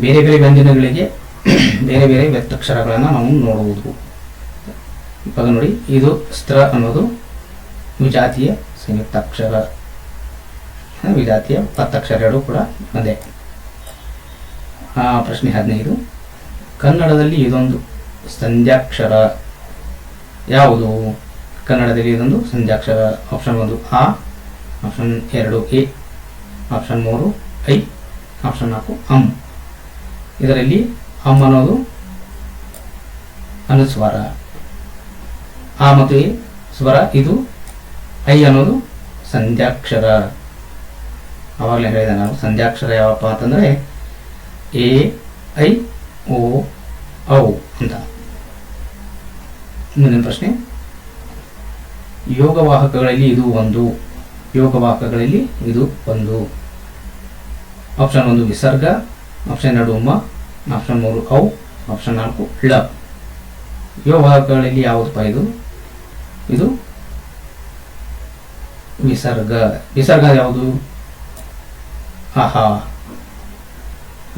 ಬೇರೆ ಬೇರೆ ವ್ಯಂಜನಗಳಿಗೆ ಬೇರೆ ಬೇರೆ ವ್ಯಕ್ತಕ್ಷರಗಳನ್ನು ನಾವು ನೋಡುವುದು. ಇವಾಗ ನೋಡಿ, ಇದು ಸ್ತ್ರ ಅನ್ನೋದು ವಿಜಾತಿಯ ಸಂಯುಕ್ತಾಕ್ಷರ. ಅಕ್ಷರ ವಿಜಾತಿಯ ಪತ್ತಕ್ಷರ ಎರಡೂ ಕೂಡ ಒಂದೇ. ಪ್ರಶ್ನೆ ಹದಿನೈದು. ಕನ್ನಡದಲ್ಲಿ ಇದೊಂದು. ಸಂಧ್ಯಾಕ್ಷರ ಯಾವುದು? ಕನ್ನಡದಲ್ಲಿ ಇದೊಂದು ಸಂಧ್ಯಾಕ್ಷರ ಆಪ್ಷನ್ ಒಂದು ಆ ಆಪ್ಷನ್ ಎರಡು ಎ ಆಪ್ಷನ್ ಮೂರು ಐ ಆಪ್ಷನ್ ನಾಲ್ಕು ಅಂ. ಇದರಲ್ಲಿ ಅಂ ಅನ್ನೋದು ಅನುಸ್ವರ. ಆ ಮತ್ತು ಎ, ಸ್ವರ ಇದು ಐ ಅನ್ನೋದು ಸಂಧ್ಯಾಕ್ಷರ. ಆವಾಗಲೇ ಹೇಳಿದೆ ನಾವು ಸಂಧ್ಯಾಕ್ಷರ ಯಾವಪ್ಪ ಅಂತಂದರೆ ಎ, ಐ, ಓ, ಔ ಅಂತ. ಮುಂದಿನ ಪ್ರಶ್ನೆ. ಯೋಗವಾಹಕಗಳಲ್ಲಿ ಇದು ಒಂದು ಯೋಗವಾಹಕಗಳಲ್ಲಿ ಇದು ಒಂದು. ಆಪ್ಷನ್ ಒಂದು ವಿಸರ್ಗ ಆಪ್ಷನ್ ಎರಡು ಉಮ್ಮ ಆಪ್ಷನ್ ಮೂರು ಔ ಆಪ್ಷನ್ ನಾಲ್ಕು ಳ. ಯೋಗವಾಹಕಗಳಲ್ಲಿ ಯಾವುದಪ್ಪ ಇದು? ಇದು ವಿಸರ್ಗ. ವಿಸರ್ಗ ಯಾವುದು? ಆಹಾ.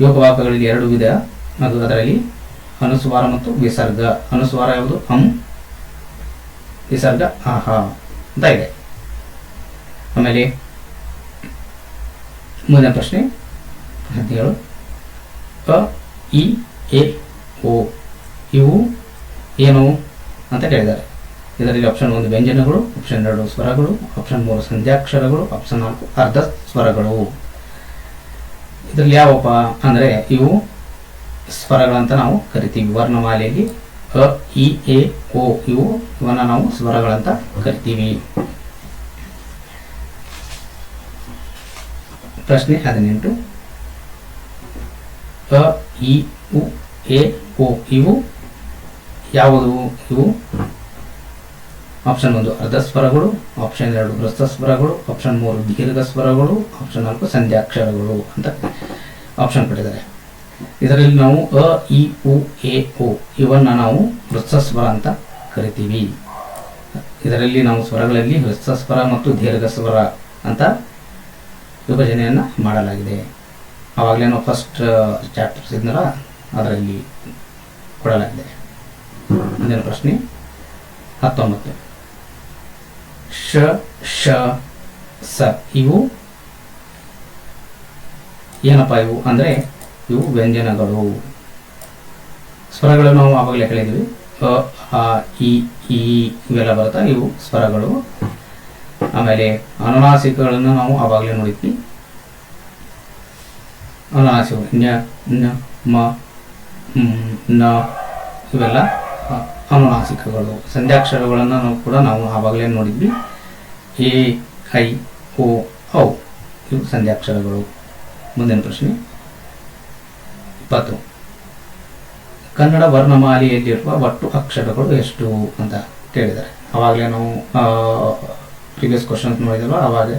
ಯೋಗವಾಹಕಗಳಲ್ಲಿ ಎರಡು ವಿಧ. ಅದು ಅದರಲ್ಲಿ ಅನುಸ್ವಾರ ಮತ್ತು ವಿಸರ್ಗ. ಅನುಸ್ವಾರ ಯಾವುದು? ಹಂ, ವಿಸರ್ಗ, ಆಹಾ. ಅಂತ ಇದೆ. ಆಮೇಲೆ ಮುಂದಿನ ಪ್ರಶ್ನೆ. ಹದಿನೇಳು ಅ, ಇ, ಎ, ಓ. ಇವು ಏನು ಅಂತ ಕೇಳಿದ್ದಾರೆ. ಇದರಲ್ಲಿ ಆಪ್ಷನ್ ಒಂದು ವ್ಯಂಜನಗಳು ಆಪ್ಷನ್ ಎರಡು ಸ್ವರಗಳು ಆಪ್ಷನ್ ಮೂರು ಸಂಧ್ಯಾಕ್ಷರಗಳು ಆಪ್ಷನ್ ನಾಲ್ಕು ಅರ್ಧ ಸ್ವರಗಳು. ಇದರಲ್ಲಿ ಯಾವಪ್ಪ ಅಂದರೆ ಇವು ಸ್ವರಗಳಂತ ನಾವು ಕರಿತೀವಿ. ವರ್ಣಮಾಲೆಯಲ್ಲಿ ಅ, ಇ, ಎ, ಓ ಇವು ಇವನ್ನ ನಾವು ಸ್ವರಗಳಂತ ಕರಿತೀವಿ. ಪ್ರಶ್ನೆ ಹದಿನೆಂಟು. ಅ, ಇ, ಉ, ಎ, ಓ, ಇವು ಯಾವುದು? ಇವು ಆಪ್ಷನ್ ಒಂದು ಅರ್ಧ ಸ್ವರಗಳು, ಆಪ್ಷನ್ ಎರಡು ಗ್ರಸ್ತ ಸ್ವರಗಳು, ಆಪ್ಷನ್ ಮೂರು ದೀರ್ಘ ಸ್ವರಗಳು, ಆಪ್ಷನ್ ನಾಲ್ಕು ಸಂಧ್ಯಾಕ್ಷರಗಳು ಅಂತ ಆಪ್ಷನ್ ಕೊಟ್ಟಿದ್ದಾರೆ. ಇದರಲ್ಲಿ ನಾವು ಅ, ಇ, ಉ, ಎ, ಓ ಇವನ್ನ ನಾವು ಹೃತ್ಸ ಸ್ವರ ಅಂತ ಕರಿತೀವಿ. ಇದರಲ್ಲಿ ನಾವು ಸ್ವರಗಳಲ್ಲಿ ಹೃತ್ಸ ಸ್ವರ ಮತ್ತು ದೀರ್ಘ ಸ್ವರ ಅಂತ ವಿಭಜನೆಯನ್ನು ಮಾಡಲಾಗಿದೆ. ಆವಾಗಲೇ ನಾವು ಫಸ್ಟ್ ಚಾಪ್ಟರ್ಸ್ ಇದ್ನಲ್ಲ ಅದರಲ್ಲಿ ಕೊಡಲಾಗಿದೆ. ಮುಂದಿನ ಪ್ರಶ್ನೆ ಹತ್ತೊಂಬತ್ತು. ಶ ಶ, ಸ ಇವು ಏನಪ್ಪ ಇವು? ಅಂದರೆ ಇವು ವ್ಯಂಜನಗಳು. ಸ್ವರಗಳು ನಾವು ಆವಾಗಲೇ ಹೇಳಿದ್ವಿ ಅ ಇ, ಈ ಇವೆಲ್ಲ ಬರುತ್ತಾ? ಇವು ಸ್ವರಗಳು. ಆಮೇಲೆ ಅನುನಾಸಿಕಗಳನ್ನು ನಾವು ಆವಾಗಲೇ ನೋಡಿದ್ವಿ. ಅನುನಾಸಿಕಗಳು, ನ್ಯ, ನ ಇವೆಲ್ಲ ಅನುನಾಸಿಕಗಳು. ಸಂಧ್ಯಾಕ್ಷರಗಳನ್ನು ಕೂಡ ನಾವು ಆವಾಗಲೇ ನೋಡಿದ್ವಿ. ಎ, ಐ, ಓ, ಔ ಇವು ಸಂಧ್ಯಾಕ್ಷರಗಳು. ಮುಂದಿನ ಪ್ರಶ್ನೆ. ಇಪ್ಪತ್ತು. ಕನ್ನಡ ವರ್ಣಮಾಲೆಯಲ್ಲಿರುವ ಒಟ್ಟು ಅಕ್ಷರಗಳು ಎಷ್ಟು ಅಂತ ಕೇಳಿದ್ದಾರೆ. ಆವಾಗಲೇ ನಾವು ಪ್ರೀವಿಯಸ್ ಕ್ವಶನ್ಸ್ ನೋಡಿದಲ್ವ? ಆವಾಗ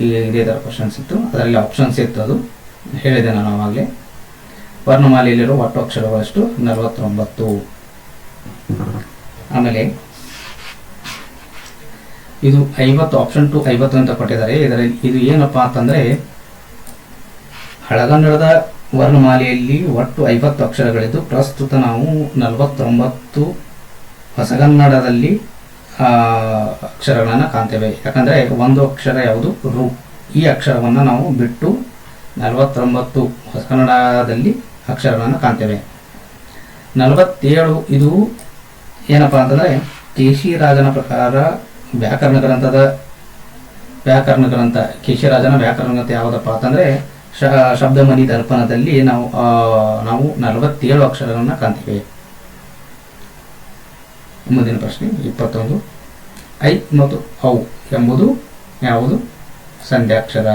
ಈ ಇದೇ ಥರ ಕ್ವಶನ್ಸ್ ಇತ್ತು. ಅದರಲ್ಲಿ ಆಪ್ಷನ್ಸ್ ಇತ್ತು ಅದು. ಹೇಳಿದೆ ನಾನು ಆವಾಗಲೇ ವರ್ಣಮಾಲೆಯಲ್ಲಿರುವ ಒಟ್ಟು ಅಕ್ಷರಗಳು ಎಷ್ಟು? ನಲವತ್ತೊಂಬತ್ತು. ಆಮೇಲೆ ಇದು ಐವತ್ತು ಆಪ್ಷನ್ ಟು ಐವತ್ತು ಅಂತ ಕೊಟ್ಟಿದ್ದಾರೆ. ಇದರಲ್ಲಿ ಇದು ಏನಪ್ಪಾ ಅಂತಂದ್ರೆ, ಹಳಗನ್ನಡದ ವರ್ಣಮಾಲೆಯಲ್ಲಿ ಒಟ್ಟು ಐವತ್ತು ಅಕ್ಷರಗಳಿದ್ದು, ಪ್ರಸ್ತುತ ನಾವು ನಲವತ್ತೊಂಬತ್ತು ಹೊಸಗನ್ನಡದಲ್ಲಿ ಅಕ್ಷರಗಳನ್ನು ಕಾಣ್ತೇವೆ. ಯಾಕಂದರೆ ಒಂದು ಅಕ್ಷರ ಯಾವುದು? ರು. ಈ ಅಕ್ಷರವನ್ನು ನಾವು ಬಿಟ್ಟು ನಲವತ್ತೊಂಬತ್ತು ಹೊಸಗನ್ನಡದಲ್ಲಿ ಅಕ್ಷರಗಳನ್ನು ಕಾಣ್ತೇವೆ. ನಲವತ್ತೇಳು ಇದು ಏನಪ್ಪಾ ಅಂತಂದರೆ, ಕೇಶಿರಾಜನ ಪ್ರಕಾರ ವ್ಯಾಕರಣ ಗ್ರಂಥದ ವ್ಯಾಕರಣ ಗ್ರಂಥ. ಕೇಶಿರಾಜನ ವ್ಯಾಕರಣ ಗ್ರಂಥ ಯಾವುದಪ್ಪ ಅಂತಂದರೆ ಶ ಶಬ್ದಮಣಿ ದರ್ಪಣದಲ್ಲಿ ನಾವು ನಾವು ನಲವತ್ತೇಳು ಅಕ್ಷರಗಳನ್ನು ಕಾಣ್ತೀವಿ. ಮುಂದಿನ ಪ್ರಶ್ನೆ, ಇಪ್ಪತ್ತೊಂದು. ಐ ಮತ್ತು ಔ ಎಂಬುದು ಯಾವುದು? ಸಂಧ್ಯಾಕ್ಷರ.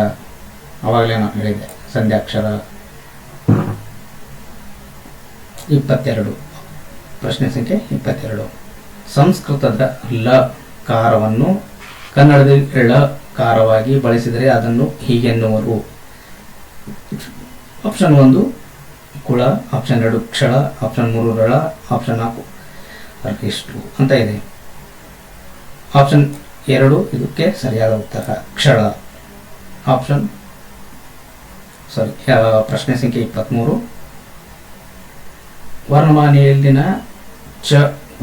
ಅವಾಗಲೇ ನಾನು ಹೇಳಿದೆ ಸಂಧ್ಯಾಕ್ಷರ. ಇಪ್ಪತ್ತೆರಡು. ಪ್ರಶ್ನೆ ಸಂಖ್ಯೆ ಇಪ್ಪತ್ತೆರಡು. ಸಂಸ್ಕೃತದ ಲ ಕಾರವನ್ನು ಕನ್ನಡದಲ್ಲಿ ಲ ಕಾರವಾಗಿ ಬಳಸಿದರೆ ಅದನ್ನು ಹೀಗೆನ್ನುವರು. ಆಪ್ಷನ್ ಒಂದು, ಕುಳ ಆಪ್ಷನ್ ಎರಡು ಕ್ಷಳ ಆಪ್ಷನ್ ಮೂರು ರಳ ಆಪ್ಷನ್ ನಾಲ್ಕು. ಎಷ್ಟು ಅಂತ ಇದೆ. ಆಪ್ಷನ್ ಎರಡು, ಇದಕ್ಕೆ ಸರಿಯಾದ ಉತ್ತರ ಕ್ಷಳ ಆಪ್ಷನ್ ಸಾರಿ ಪ್ರಶ್ನೆ ಸಂಖ್ಯೆ ಇಪ್ಪತ್ತ್ಮೂರು ವರ್ಣಮಾಲೆಯಲ್ಲಿನ ಚ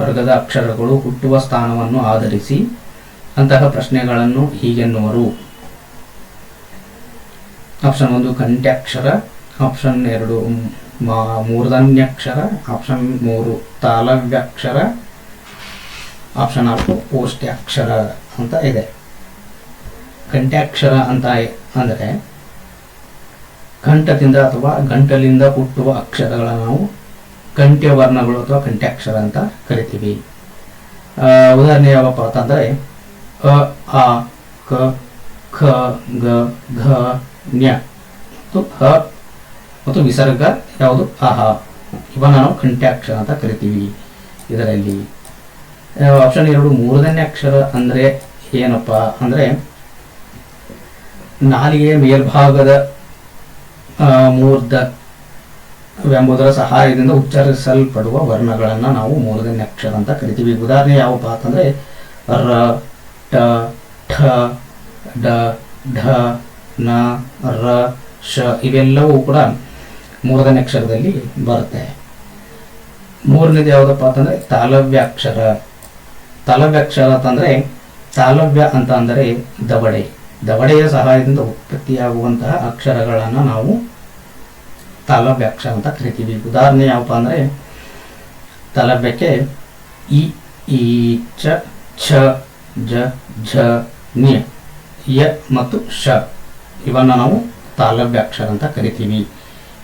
ವರ್ಗದ ಅಕ್ಷರಗಳು ಹುಟ್ಟುವ ಸ್ಥಾನವನ್ನು ಆಧರಿಸಿ ಅಂತಹ ಪ್ರಶ್ನೆಗಳನ್ನು ಹೀಗೆನ್ನುವರು. ಆಪ್ಷನ್ ಒಂದು ಕಂಠ್ಯಾಕ್ಷರ ಆಪ್ಷನ್ ಎರಡು ಮೂರ್ಧನ್ಯಕ್ಷರ ಆಪ್ಷನ್ ಮೂರು ತಾಲವ್ಯಾಕ್ಷರ ಆಪ್ಷನ್ ನಾಲ್ಕು ಪೋಷ್ಟ್ಯಾಕ್ಷರ ಅಂತ ಇದೆ. ಕಂಠ್ಯಾಕ್ಷರ ಅಂತ ಅಂದರೆ ಕಂಠದಿಂದ ಅಥವಾ ಗಂಟಲಿಂದ ಹುಟ್ಟುವ ಅಕ್ಷರಗಳನ್ನು ನಾವು ಕಂಠ್ಯ ವರ್ಣಗಳು ಅಥವಾ ಕಂಠ್ಯಾಕ್ಷರ ಅಂತ ಕರಿತೀವಿ. ಉದಾಹರಣೆ ಯಾವಪ್ಪ ಅಂತಂದರೆ ಅ, ಆ, ಕ ಖ ಗ, ಘ ನ್ಯ. ಮತ್ತು ಹ. ಮತ್ತು ವಿಸರ್ಗ ಯಾವುದು? ಅಹ. ಇವನ್ನ ನಾವು ಕಂಠ್ಯಾಕ್ಷರ ಅಂತ ಕರಿತೀವಿ ಇದರಲ್ಲಿ. ಆಪ್ಷನ್ ಎರಡು ಮೂರನೇ ಅಕ್ಷರ ಅಂದರೆ ಏನಪ್ಪ ಅಂದರೆ ನಾಲಿಗೆಯ ಮೇಲ್ಭಾಗದ ಮೂರ್ಧ ಎಂಬುದರ ಸಹಾಯದಿಂದ ಉಚ್ಚರಿಸಲ್ಪಡುವ ವರ್ಣಗಳನ್ನು ನಾವು ಮೂರನೇ ಅಕ್ಷರ ಅಂತ ಕರಿತೀವಿ. ಉದಾಹರಣೆ ಯಾವಪ್ಪ ಅಂತಂದರೆ ರ, ಟ, ಠ, ಡ, ಢ ನ, ರ, ಶ ಇವೆಲ್ಲವೂ ಕೂಡ ಮೂರನೇ ಅಕ್ಷರದಲ್ಲಿ ಬರುತ್ತೆ. ಮೂರನೇದು ಯಾವುದಪ್ಪ ಅಂತಂದರೆ ತಾಲವ್ಯಾಕ್ಷರ ತಾಲವ್ಯಾಕ್ಷರ ಅಂತಂದರೆ ತಾಲವ್ಯ ಅಂತ ಅಂದರೆ ದವಡೆ. ದವಡೆಯ ಸಹಾಯದಿಂದ ಉತ್ಪತ್ತಿಯಾಗುವಂತಹ ಅಕ್ಷರಗಳನ್ನು ನಾವು ತಾಲವ್ಯಾಕ್ಷರ ಅಂತ ಕರಿತೀವಿ. ಉದಾಹರಣೆ ಯಾವಪ್ಪ ಅಂದರೆ ತಾಲವ್ಯಕ್ಕೆ ಇ ಈ ಚ, ಛ, ಜ, ಝ ಯ ಮತ್ತು ಶ ಇವನ್ನು ನಾವು ತಾಲವ್ಯಾಕ್ಷರ ಅಂತ ಕರಿತೀವಿ.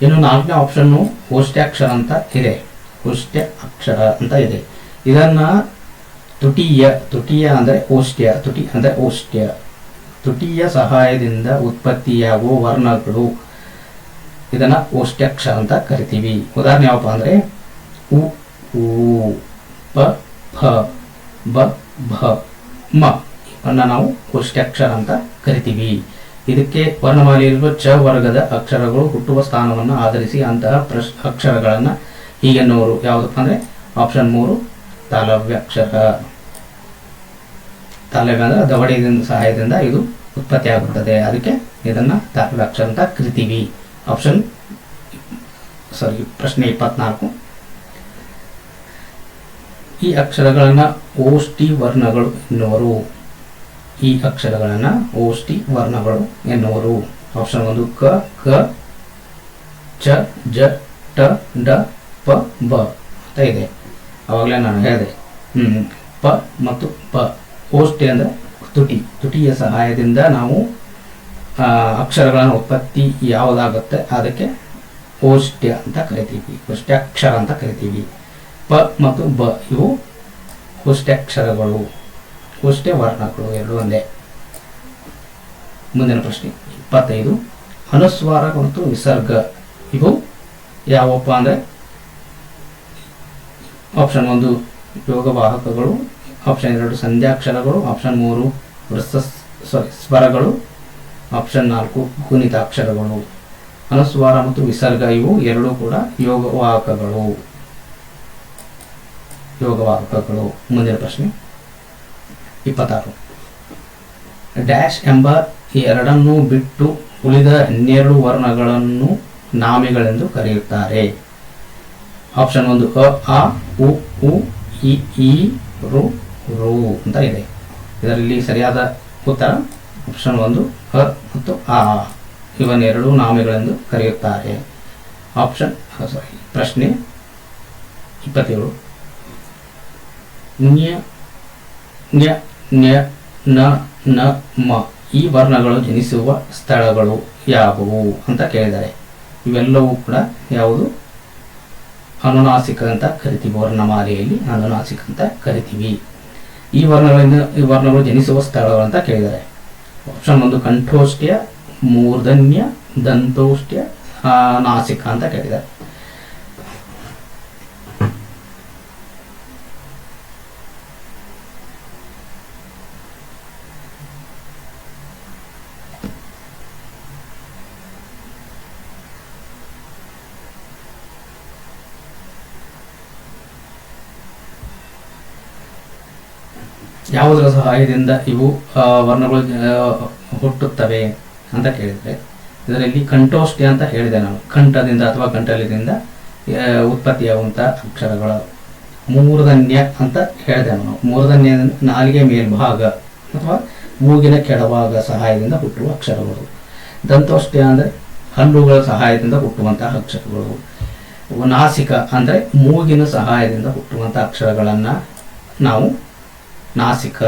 ಇನ್ನು ನಾಲ್ಕನೇ ಆಪ್ಷನ್ನು ಓಷ್ಟ್ಯಾಕ್ಷರ ಅಂತ ಇದೆ. ಕೋಷ್ಟ್ಯ ಅಕ್ಷರ ಅಂತ ಇದೆ. ಇದನ್ನ ತುಟೀಯ, ತುಟಿಯ ಅಂದರೆ ಓಷ್ಟ್ಯ ತುಟಿ ಅಂದರೆ ಓಷ್ಟ್ಯ ತುಟಿಯ ಸಹಾಯದಿಂದ ಉತ್ಪತ್ತಿಯಾಗುವ ವರ್ಣಗಳು. ಇದನ್ನ ಓಷ್ಟ್ಯಾಕ್ಷರ ಅಂತ ಕರಿತೀವಿ. ಉದಾಹರಣೆ ಯಾವಪ್ಪ ಅಂದರೆ ಉ ಊ ಪ ಫ ಬ, ಭ, ಮ. ಇವನ್ನ ನಾವು ಕೋಷ್ಟ್ಯಾಕ್ಷರ ಅಂತ ಕರಿತೀವಿ. ಇದಕ್ಕೆ ವರ್ಣಮಾಲೆಯಲ್ಲಿರುವ ಚ ವರ್ಗದ ಅಕ್ಷರಗಳು ಹುಟ್ಟುವ ಸ್ಥಾನವನ್ನು ಆಧರಿಸಿ ಅಂತಹ ಪ್ರಶ್ ಅಕ್ಷರಗಳನ್ನು ಹೀಗೆನ್ನುವರು. ಯಾವುದಪ್ಪ ಅಂದರೆ ಆಪ್ಷನ್ ಮೂರು, ತಾಲವ್ಯಾಕ್ಷರ. ತಾಲವ್ಯ ಅಂದರೆ ದವಡೆಯಿಂದ ಸಹಾಯದಿಂದ ಇದು ಉತ್ಪತ್ತಿ ಆಗುತ್ತದೆ ಅದಕ್ಕೆ ಇದನ್ನು ತಾಲವ್ಯಾಕ್ಷರ ಅಂತ ಕರಿತೀವಿ. ಆಪ್ಷನ್ ಸಾರಿ ಪ್ರಶ್ನೆ ಇಪ್ಪತ್ನಾಲ್ಕು. ಈ ಅಕ್ಷರಗಳನ್ನು ಓಷ್ಟಿ ವರ್ಣಗಳು ಎನ್ನುವರು. ಈ ಅಕ್ಷರಗಳನ್ನು ಓಷ್ಟಿ ವರ್ಣಗಳು ಎನ್ನುವರು. ಆಪ್ಷನ್ ಒಂದು ಕ ಕ, ಚ, ಜ, ಟ, ಡ, ಪ, ಬ ಅಂತ ಇದೆ. ಅವಾಗಲೇ ನಾನು ಹೇಳಿದೆ. ಪ ಮತ್ತು ಪ. ಓಷ್ಟಿ ಅಂದರೆ ತುಟಿ. ತುಟಿಯ ಸಹಾಯದಿಂದ ನಾವು ಅಕ್ಷರಗಳನ್ನು ಉತ್ಪತ್ತಿ ಯಾವುದಾಗುತ್ತೆ ಅದಕ್ಕೆ ಓಷ್ಟ್ಯ ಅಂತ ಕರಿತೀವಿ. ಓಷ್ಟ್ಯಾಕ್ಷರ ಅಂತ ಕರಿತೀವಿ. ಪ ಮತ್ತು ಬ ಇವು ಓಷ್ಟ್ಯಾಕ್ಷರಗಳು ಓಷ್ಟ್ಯ ವರ್ಣಗಳು ಎರಡು ಒಂದೇ. ಮುಂದಿನ ಪ್ರಶ್ನೆ, ಇಪ್ಪತ್ತೈದು. ಅನುಸ್ವಾರ ಮತ್ತು ವಿಸರ್ಗ ಇವು ಯಾವಪ್ಪ ಅಂದರೆ? ಆಪ್ಷನ್ ಒಂದು ಯೋಗವಾಹಕಗಳು ಆಪ್ಷನ್ ಎರಡು, ಸಂಧ್ಯಾಕ್ಷರಗಳು. ಆಪ್ಷನ್ ಮೂರು ವೃತ್ತ ಸ್ವರಗಳು. ಆಪ್ಷನ್ ನಾಲ್ಕು ಗುಣಿತಾಕ್ಷರಗಳು ಅನುಸ್ವಾರ ಮತ್ತು ವಿಸರ್ಗ ಇವು ಎರಡೂ ಕೂಡ ಯೋಗವಾಹಕಗಳು ಯೋಗವಾಹಕಗಳು ಮುಂದಿನ ಪ್ರಶ್ನೆ. ಇಪ್ಪತ್ತಾರು. ಡ್ಯಾಶ್ ಎಂಬ ಎರಡನ್ನು ಬಿಟ್ಟು ಉಳಿದ ಹನ್ನೆರಡು ವರ್ಣಗಳನ್ನು ನಾಮಿಗಳೆಂದು ಕರೆಯುತ್ತಾರೆ. ಆಪ್ಷನ್ ಒಂದು ಅ, ಆ, ಉ ಉ, ಇ, ಈ, ರು ರು ಅಂತ ಇದೆ. ಇದರಲ್ಲಿ ಸರಿಯಾದ ಉತ್ತರ ಆಪ್ಷನ್ ಒಂದು ಅ ಮತ್ತು ಆ. ಇವನ್ನೆರಡು ನಾಮಿಗಳೆಂದು ಕರೆಯುತ್ತಾರೆ. ಆಪ್ಷನ್ ಸಾರಿ, ಪ್ರಶ್ನೆ ಇಪ್ಪತ್ತೇಳು. ನ ನ ಮ. ಈ ವರ್ಣಗಳು ಜನಿಸುವ ಸ್ಥಳಗಳು ಯಾವುವು ಅಂತ ಕೇಳಿದ್ದಾರೆ. ಇವೆಲ್ಲವೂ ಕೂಡ ಯಾವುದು? ಅನುನಾಸಿಕ ಅಂತ ಕರಿತೀವಿ. ವರ್ಣಮಾಲೆಯಲ್ಲಿ ಅನುನಾಸಿಕ ಅಂತ ಕರಿತೀವಿ. ಈ ವರ್ಣಗಳಿಂದ ಈ ವರ್ಣಗಳು ಜನಿಸುವ ಸ್ಥಳಗಳು ಅಂತ ಕೇಳಿದ್ದಾರೆ. ಆಪ್ಷನ್ ಒಂದು ಕಂಠೋಷ್ಟ್ಯ ಮೂರ್ಧನ್ಯ ದಂತೋಷ್ಟ್ಯ ಆ, ನಾಸಿಕ ಅಂತ ಕೇಳಿದ್ದಾರೆ. ಸಹಾಯದಿಂದ ಇವು ವರ್ಣಗಳು ಹುಟ್ಟುತ್ತವೆ ಅಂತ ಕೇಳಿದರೆ ಇದರಲ್ಲಿ ಕಂಠೋಷ್ಠಿ ಅಂತ ಹೇಳಿದೆ ನಾನು. ಕಂಠದಿಂದ ಅಥವಾ ಆ, ಉತ್ಪತ್ತಿಯಾಗುವಂಥ ಅಕ್ಷರಗಳು ಮೂರ್ಧನ್ಯ ಅಂತ ಹೇಳಿದೆ ನಾನು. ಮೂರ್ಧನ್ಯ ನಾಲಿಗೆ ಮೇಲ್ಭಾಗ ಅಥವಾ ಮೂಗಿನ ಕೆಳಭಾಗ ಸಹಾಯದಿಂದ ಹುಟ್ಟುವ ಅಕ್ಷರಗಳು. ದಂತೋಷ್ಠಿ ಅಂದರೆ ಹಲ್ಲುಗಳ ಸಹಾಯದಿಂದ ಹುಟ್ಟುವಂತಹ ಅಕ್ಷರಗಳು. ನಾಸಿಕ ಅಂದರೆ ಮೂಗಿನ ಸಹಾಯದಿಂದ ಹುಟ್ಟುವಂಥ ಅಕ್ಷರಗಳನ್ನು ನಾವು ನಾಸಿಕ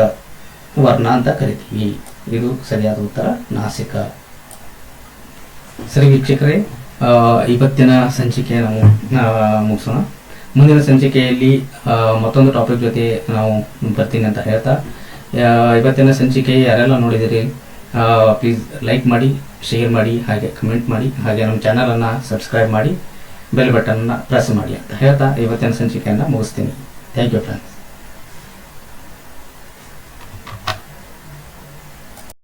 ವರ್ಣ ಅಂತ ಕರಿತೀವಿ. ಇದು ಸರಿಯಾದ ಉತ್ತರ, ನಾಸಿಕ. ಸರಿ ವೀಕ್ಷಕರೇ ಇವತ್ತಿನ ಸಂಚಿಕೆ ನಾವು ಮುಗಿಸೋಣ. ಮುಂದಿನ ಸಂಚಿಕೆಯಲ್ಲಿ ಮತ್ತೊಂದು ಟಾಪಿಕ್ ಜೊತೆ ನಾವು ಬರ್ತೀನಿ ಅಂತ ಹೇಳ್ತಾ ಇವತ್ತಿನ ಸಂಚಿಕೆ ಯಾರೆಲ್ಲ ನೋಡಿದಿರಿ ಪ್ಲೀಸ್ ಲೈಕ್ ಮಾಡಿ ಶೇರ್ ಮಾಡಿ, ಹಾಗೆ ಕಮೆಂಟ್ ಮಾಡಿ, ಹಾಗೆ ನಮ್ಮ ಚಾನಲನ್ನು ಸಬ್ಸ್ಕ್ರೈಬ್ ಮಾಡಿ ಬೆಲ್ ಬಟನ್ನ ಪ್ರೆಸ್ ಮಾಡಿ ಅಂತ ಹೇಳ್ತಾ ಇವತ್ತಿನ ಸಂಚಿಕೆಯನ್ನು ಮುಗಿಸ್ತೀನಿ. Thank you friends